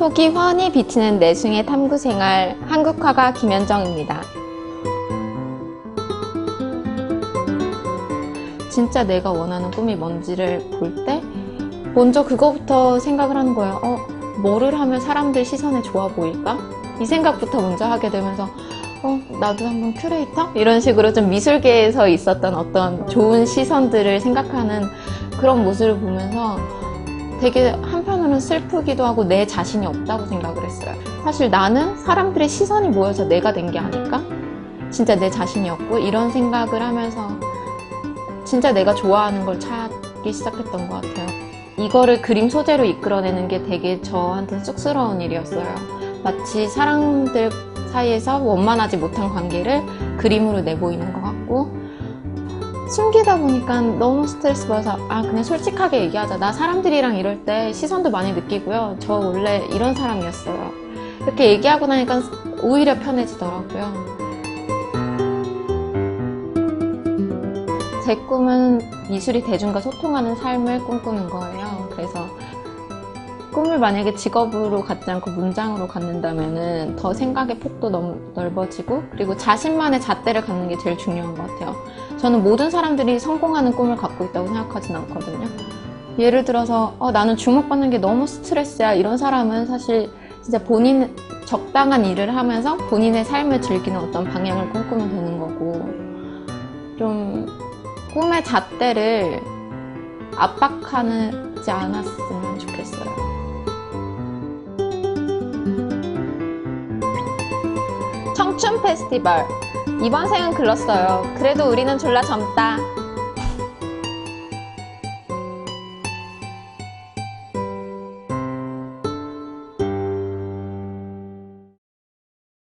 속이 환히 비치는 내숭의 탐구생활 한국화가 김현정입니다. 진짜 내가 원하는 꿈이 뭔지를 볼 때 먼저 그거부터 생각을 하는 거예요. 어, 뭐를 하면 사람들 시선에 좋아 보일까? 이 생각부터 먼저 하게 되면서 어, 나도 한번 큐레이터? 이런 식으로 좀 미술계에서 있었던 어떤 좋은 시선들을 생각하는 그런 모습을 보면서 되게 한편으로는 슬프기도 하고 내 자신이 없다고 생각을 했어요. 사실 나는 사람들의 시선이 모여서 내가 된 게 아닐까? 진짜 내 자신이 없고 이런 생각을 하면서 진짜 내가 좋아하는 걸 찾기 시작했던 것 같아요. 이거를 그림 소재로 이끌어내는 게 되게 저한테는 쑥스러운 일이었어요. 마치 사람들 사이에서 원만하지 못한 관계를 그림으로 내보이는 것 같고 숨기다 보니까 너무 스트레스 받아서 아 그냥 솔직하게 얘기하자. 나 사람들이랑 이럴 때 시선도 많이 느끼고요. 저 원래 이런 사람이었어요. 이렇게 얘기하고 나니까 오히려 편해지더라고요. 제 꿈은 미술이 대중과 소통하는 삶을 꿈꾸는 거예요. 그래서 꿈을 만약에 직업으로 갖지 않고 문장으로 갖는다면 더 생각의 폭도 너무 넓어지고 그리고 자신만의 잣대를 갖는 게 제일 중요한 것 같아요. 저는 모든 사람들이 성공하는 꿈을 갖고 있다고 생각하진 않거든요. 예를 들어서 어, 나는 주목받는 게 너무 스트레스야 이런 사람은 사실 진짜 본인 적당한 일을 하면서 본인의 삶을 즐기는 어떤 방향을 꿈꾸면 되는 거고 좀 꿈의 잣대를 압박하지 않았으면 좋겠어요. 청춘 페스티벌. 이번 생은 글렀어요. 그래도 우리는 졸라 젊다.